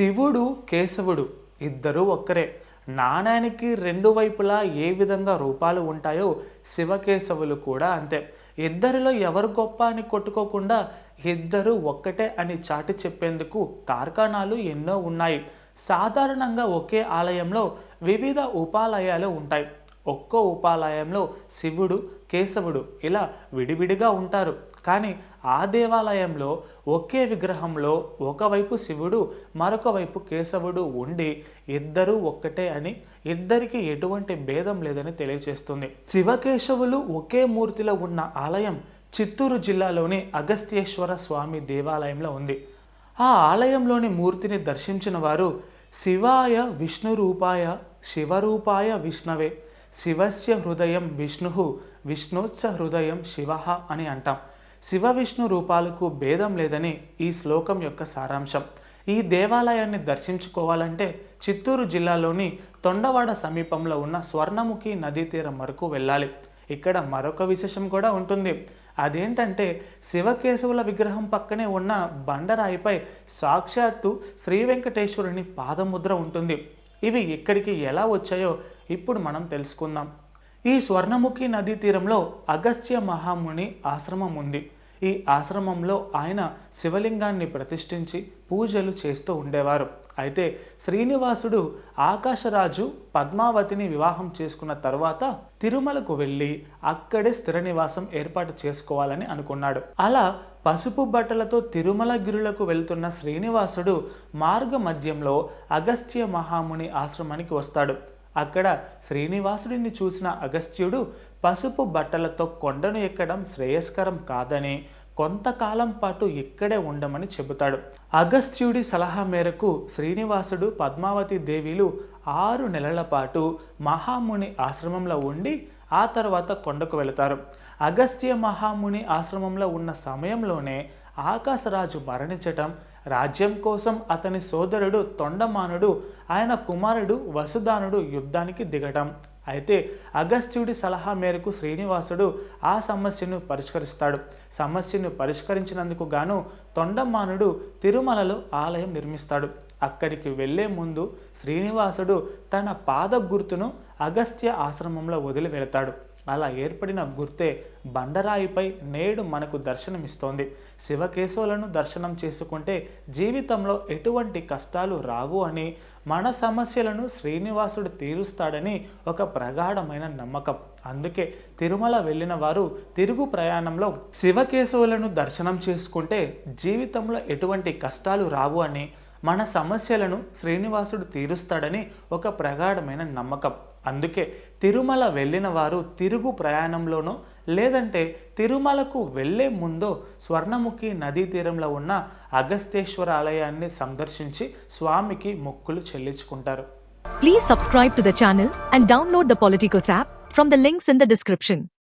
శివుడు కేశవుడు ఇద్దరూ ఒక్కరే. నాణానికి రెండు వైపులా ఏ విధంగా రూపాలు ఉంటాయో శివకేశవులు కూడా అంతే. ఇద్దరిలో ఎవరు గొప్ప అని కొట్టుకోకుండా ఇద్దరు ఒక్కటే అని చాటి చెప్పేందుకు తార్కాణాలు ఎన్నో ఉన్నాయి. సాధారణంగా ఒకే ఆలయంలో వివిధ ఉపాలయాలు ఉంటాయి. ఒక్కో ఉపాలయంలో శివుడు కేశవుడు ఇలా విడివిడిగా ఉంటారు. కానీ ఆ దేవాలయంలో ఒకే విగ్రహంలో ఒకవైపు శివుడు మరొక వైపు కేశవుడు ఉండి ఇద్దరూ ఒక్కటే అని ఇద్దరికి ఎటువంటి భేదం లేదని తెలియజేస్తుంది శివకేశవులు ఒకే మూర్తిలో ఉన్న ఆలయం చిత్తూరు జిల్లాలోని అగస్త్యేశ్వర స్వామి దేవాలయంలో ఉంది. ఆ ఆలయంలోని మూర్తిని దర్శించిన వారు శివాయ విష్ణు రూపాయ శివరూపాయ విష్ణవే శివస్య హృదయం విష్ణు విష్ణోత్స హృదయం శివ అని అంటాం. శివ విష్ణు రూపాలకు భేదం లేదని ఈ శ్లోకం యొక్క సారాంశం. ఈ దేవాలయాన్ని దర్శించుకోవాలంటే చిత్తూరు జిల్లాలోని తొండవాడ సమీపంలో ఉన్న స్వర్ణముఖి నదీ తీరం వరకు వెళ్ళాలి. ఇక్కడ మరొక విశేషం కూడా ఉంటుంది. అదేంటంటే శివకేశవుల విగ్రహం పక్కనే ఉన్న బండరాయిపై సాక్షాత్తు శ్రీ వెంకటేశ్వరుని పాదముద్ర ఉంటుంది. ఇవి ఇక్కడికి ఎలా వచ్చాయో ఇప్పుడు మనం తెలుసుకుందాం. ఈ స్వర్ణముఖి నదీ తీరంలో అగస్త్య మహాముని ఆశ్రమం ఉంది. ఈ ఆశ్రమంలో ఆయన శివలింగాన్ని ప్రతిష్ఠించి పూజలు చేస్తూ ఉండేవారు. అయితే శ్రీనివాసుడు ఆకాశరాజు పద్మావతిని వివాహం చేసుకున్న తర్వాత తిరుమలకు వెళ్ళి అక్కడే స్థిర నివాసం ఏర్పాటు చేసుకోవాలని అనుకున్నాడు. అలా పసుపు బట్టలతో తిరుమల గిరులకు వెళ్తున్న శ్రీనివాసుడు మార్గ మధ్యంలో అగస్త్య మహాముని ఆశ్రమానికి వస్తాడు. అక్కడ శ్రీనివాసుడిని చూసిన అగస్త్యుడు పసుపు బట్టలతో కొండను ఎక్కడం శ్రేయస్కరం కాదని కొంతకాలం పాటు ఇక్కడే ఉండమని చెబుతాడు. అగస్త్యుడి సలహా మేరకు శ్రీనివాసుడు పద్మావతి దేవిలు ఆరు నెలల పాటు మహాముని ఆశ్రమంలో ఉండి ఆ తర్వాత కొండకు వెళతారు. అగస్త్య మహాముని ఆశ్రమంలో ఉన్న సమయంలోనే ఆకాశరాజు మరణించటం రాజ్యం కోసం అతని సోదరుడు తొండమానుడు ఆయన కుమారుడు వసుదానుడు యుద్ధానికి దిగటం. అయితే అగస్త్యుడి సలహా మేరకు శ్రీనివాసుడు ఆ సమస్యను పరిష్కరిస్తాడు. సమస్యను పరిష్కరించినందుకు గాను తొండమానుడు తిరుమలలో ఆలయం నిర్మిస్తాడు. అక్కడికి వెళ్ళే ముందు శ్రీనివాసుడు తన పాద గుర్తును అగస్త్య ఆశ్రమంలో వదిలి వెళతాడు అలా ఏర్పడిన గుర్తే బండరాయిపై నేడు మనకు దర్శనమిస్తోంది. శివకేశవులను దర్శనం చేసుకుంటే జీవితంలో ఎటువంటి కష్టాలు రావు అని మన సమస్యలను శ్రీనివాసుడు తీరుస్తాడని ఒక ప్రగాఢమైన నమ్మకం. అందుకే తిరుమల వెళ్ళిన వారు తిరుగు ప్రయాణంలో శివకేశవులను దర్శనం చేసుకుంటే జీవితంలో ఎటువంటి కష్టాలు రావు అని మన సమస్యలను శ్రీనివాసుడు తీరుస్తాడని ఒక ప్రగాఢమైన నమ్మకం. అందుకే తిరుమల వెళ్ళిన వారు తిరుగు ప్రయాణంలోనో లేదంటే తిరుమలకు వెళ్ళే ముందో స్వర్ణముఖి నదీ తీరంలో ఉన్న అగస్తేశ్వర ఆలయాన్ని సందర్శించి స్వామికి మొక్కులు చెల్లించుకుంటారు. Please subscribe to the channel and download the Politicos app from the links in the description